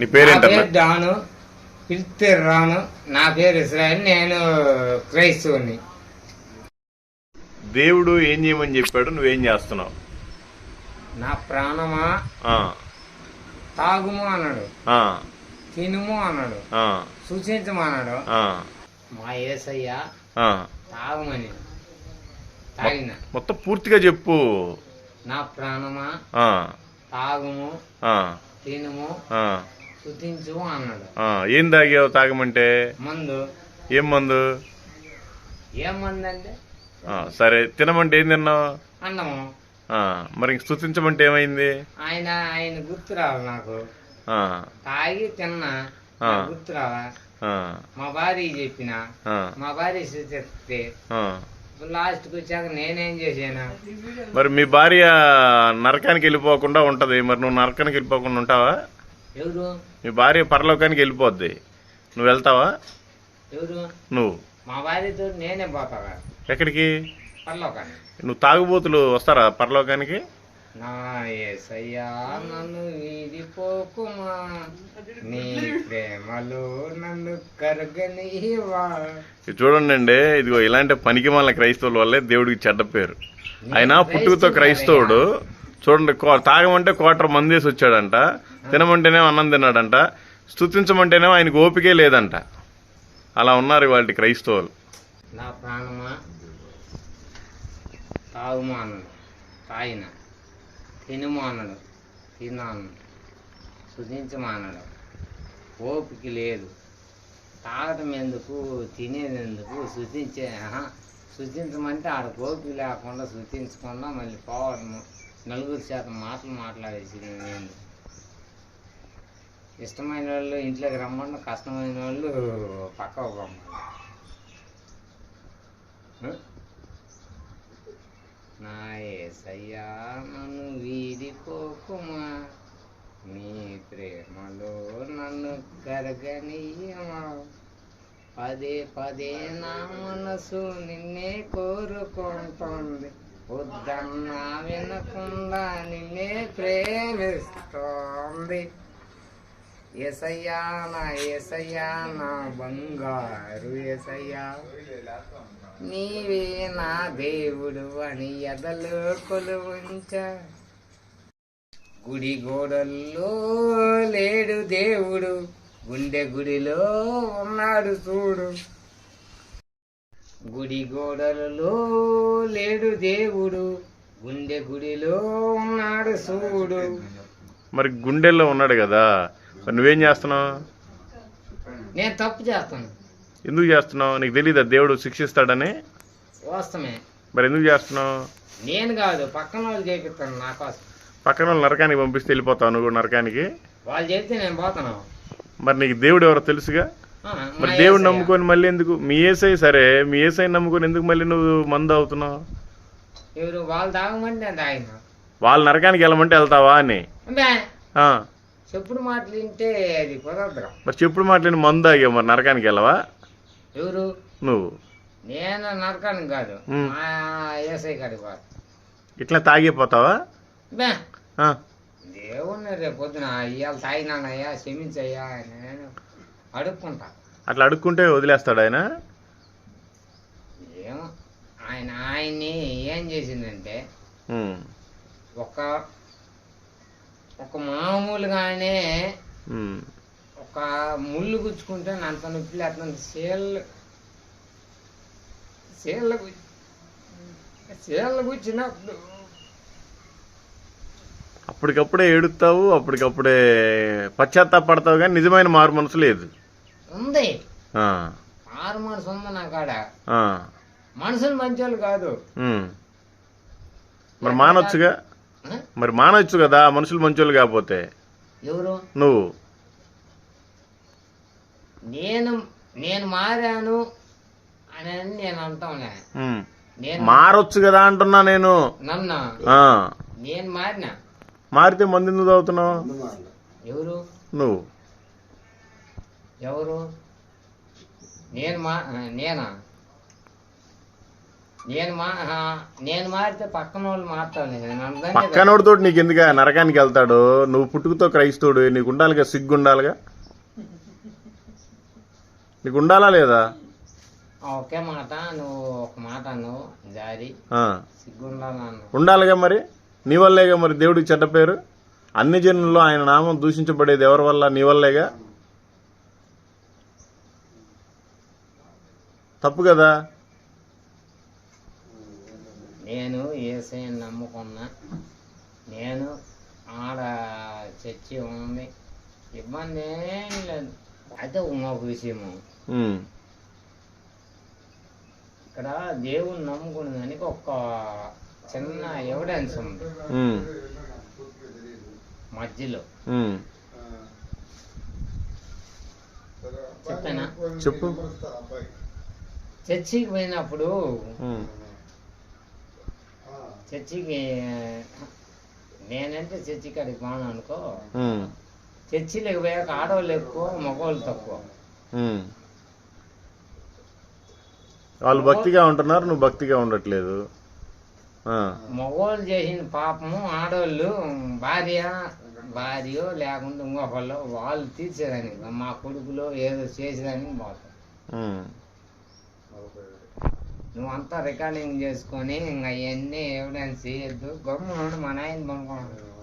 నీ పేరేంటన్నా? పేరు డాను పిలిస్తే రాను. నా పేరు ఇస్రాయల్ నేను క్రైస్తవుని. దేవుడు ఏం చేయమని చెప్పాడు? నువ్వేం చేస్తున్నావు? నా ప్రాణమా? ఆ, తాగుము అన్నాడు. ఆ, తినుము అన్నాడు. ఆ, సూచించము అన్నాడు. ఆ, మా ఏసయ్య ఆ. తాగమని తాగిన. మొత్తం పూర్తిగా చెప్పు. నా ప్రాణమా? ఆ, తాగుము ఆ, తినుము ఆ. ఏం తాగావు తాగమంటే? మందు. ఏం మందు? ఏం మందు అంటే ఆ, సరే తినమంటే ఏం తిన్నావు? అన్నము. మరి ఇంక స్తుతించమంటే ఏమైంది? ఆయన ఆయన గుర్తు రావాలి నాకు. తాగి తిన్నా గుర్తు రావా మా భార్య చెప్పిన మా భార్య చెప్తే ఆ. లాస్ట్కి వచ్చాక నేనేం చేశాను? మరి మీ భార్య నరకానికి వెళ్ళిపోకుండా ఉంటది. మరి నువ్వు నరకానికి వెళ్ళిపోకుండా ఉంటావా? ఎవరు? మీ భార్య పరలోకానికి వెళ్ళిపోద్ది. నువ్వు వెళ్తావా? ఎవరు? నువ్వు. మా భార్యతో నేనే పోతా ఎక్కడికి? పర్లో కానీ నువ్వు తాగుబోతులు వస్తారా పరలోకానికి? నా ఏసయ్యా నన్ను వీడిపోకుమా. నీ ప్రేమలో నన్ను కరగనివా చూడండి అండి ఇదిగో ఇలాంటి పనికి మాల క్రైస్తవుల వల్లే దేవుడికి చెడ్డ పేరు. ఆయన పుట్టుకతో క్రైస్తవుడు చూడండి తాగమంటే కోటర్ మందేసి వచ్చాడంట. తినమంటేనేమో అన్నం తిన్నాడంట స్తుతించమంటేనేమో ఆయనకు ఓపికే లేదంట. అలా ఉన్నారు వాటి క్రైస్తవులు. నా ప్రాణమా? తాగుమా అన్నాడు. తాగిన తినుము అన్నాడు. తిన్నాను శుధించమా అన్నాడు. ఓపిక లేదు. తాగటం ఎందుకు? తినేది ఎందుకు? శుతించే ఆహా, శుతించమంటే ఆడ ఓపిక లేకుండా శుతించకుండా మళ్ళీ పోవడము. నలుగురు శాతం మాటలు మాట్లాడేసి నేను. ఇష్టమైన వాళ్ళు ఇంట్లోకి రమ్మన్న కష్టమైన వాళ్ళు పక్క రమ్మండి నా ఏసయ్యా నన్ను వీడిపోకుమా? నీ ప్రేమలో నన్ను కరగనీయమా? పదే పదే నా మనసు నిన్నే కోరుకుంటుంది. వద్దన్నా వినకుండా నిన్నే ప్రేమిస్తోంది. ఎసయ్యా నా ఎసయ్యా నా బంగారు ఎసయ్యా నీవే నా దేవుడు అని ఎదలు కొలువంచ. గుడి గోడల్లో లేడు దేవుడు గుండె గుడిలో ఉన్నాడు చూడు. గుడి గోడలలో లేడు దేవుడు గుండె గుడిలో ఉన్నాడు చూడు. మరి గుండెల్లో ఉన్నాడు కదా. మరి నువ్వేం చేస్తున్నావు? నేను తప్పు చేస్తాను. ఎందుకు చేస్తున్నావు? నీకు తెలియదా దేవుడు శిక్షిస్తాడని? వాస్తవమే. మరి ఎందుకు చేస్తున్నావు? నేను కాదు పక్కన వాళ్ళు చేపిస్తాను నా కోసం. పక్కన వాళ్ళు నరకానికి పంపిస్తే వెళ్ళిపోతావు నువ్వు కూడా నరకానికి? వాళ్ళు చెప్తే నేను పోతాను. మరి నీకు దేవుడు ఎవరో తెలుసుగా? ఆ, మరి దేవుడు యేసయ్య. నమ్ముకొని మళ్ళీ ఎందుకు? మీ ఏసై సరే మీ ఏసై నమ్ముకొని ఎందుకు మళ్ళీ నువ్వు మందు అవుతున్నావు? ఎవరు వాళ్ళు తాగమంటే నేను తాగిన. వాళ్ళ నరకానికి వెళ్ళమంటే వెళ్తావా అని? ఆ, చెప్పుడు మాటలు వింటే అది కుదరదు మరి చెప్పుడు మాట్లాడి మందు ఆగావు మరి నరకానికి వెళ్ళవా? ఎవరు? నువ్వు. నేను నరకానికి కాదు. మా ఏసై కాడికి పోతా ఇట్లా తాగిపోతావా బే ఆ, దేవుణ్ణి రేపు పొద్దున ఇవాళ తాగినానయ్యా క్షమించయ్యా అని నేను అడుక్కుంటా. అట్లా అడుక్కుంటే వదిలేస్తాడు ఆయన? ఏమో. ఆయన ఆయన్ని ఏం చేసిందంటే ఉమ్, ఒక ఒక మామూలుగానే. ఒక ముళ్ళు గుచ్చుకుంటే అంత నొప్పి లేకపోతే సేళ్ళ గుచ్చి సేళ్ళ గుచ్చినప్పుడు అప్పటికప్పుడే ఏడుస్తావు అప్పటికప్పుడే పశ్చాత్తాపడతావు కానీ నిజమైన మారు మనసు లేదు ఉంది ఆరు మనసు ఉంది నా కాడ ఆ, మనుషులు మంచోళ్ళు కాదు. మరి మానొచ్చుగా? మరి మానొచ్చు కదా మనుషులు మంచోళ్ళు కాకపోతే. ఎవరు? నువ్వు. నేను నేను మారాను అని నేను అంటాంలే. నేను మారొచ్చు కదా అంటున్నా నేను. నన్ను ఆ, నేను మారిన? మారితే మంది ఎందుకు తాగుతున్నావు? ఎవరు? నువ్వు. ఎవరు? నేను మా నేనా? నేను మా ఆ, నేను మారితే పక్కన వాళ్ళు మారుతాను నేను అందరినీ పక్కనోడితో నీకు ఎందుకు నరకానికి వెళ్తాడు. నువ్వు పుట్టుకతో క్రైస్తవుడు. నీకు ఉండాలిగా సిగ్గు ఉండాలిగా నీకు ఉండాలా లేదా ఒకే మాట. నువ్వు ఒక మాట జారి. ఉండాలిగా మరి? నీ వల్లేగా మరి దేవుడికి చెడ్డ పేరు? అన్ని జనుల్లో ఆయన నామం దూషించబడేది ఎవరి వల్ల? నీ వల్లేగా? తప్పు కదా? నేను ఏసైని నమ్ముకున్నా. నేను ఆడ చర్చి ఉంది ఇబ్బంది ఏం లేదు. అయితే ఇంకొక విషయము. ఇక్కడ దేవుని నమ్ముకునే దానికి ఒక చిన్న ఎవిడెన్స్ ఉంది. మధ్యలో. చెప్పానా? చెప్పు. చర్చికి పోయినప్పుడు చర్చికి నేనంటే చర్చి కాడికి పోను అనుకో ఉమ్, చర్చిలోకి పోయాక ఆడవాళ్ళు ఎక్కువ మగవాళ్ళు తక్కువ. వాళ్ళు భక్తిగా ఉంటున్నారు నువ్వు భక్తిగా ఉండట్లేదు. ఆ, మగవాళ్ళు చేసిన పాపము ఆడవాళ్ళు భార్య భార్య లేకుండా ఇంకొకళ్ళు వాళ్ళు తీర్చేదానికి మా కొడుకులో ఏదో చేసేదానికి పోతాం. నువ్వంతా రికార్డింగ్ చేసుకొని ఇంకా అవన్నీ ఎవిడెన్స్ ఇవ్వద్దు గమ్మున మన ఆయన నాయన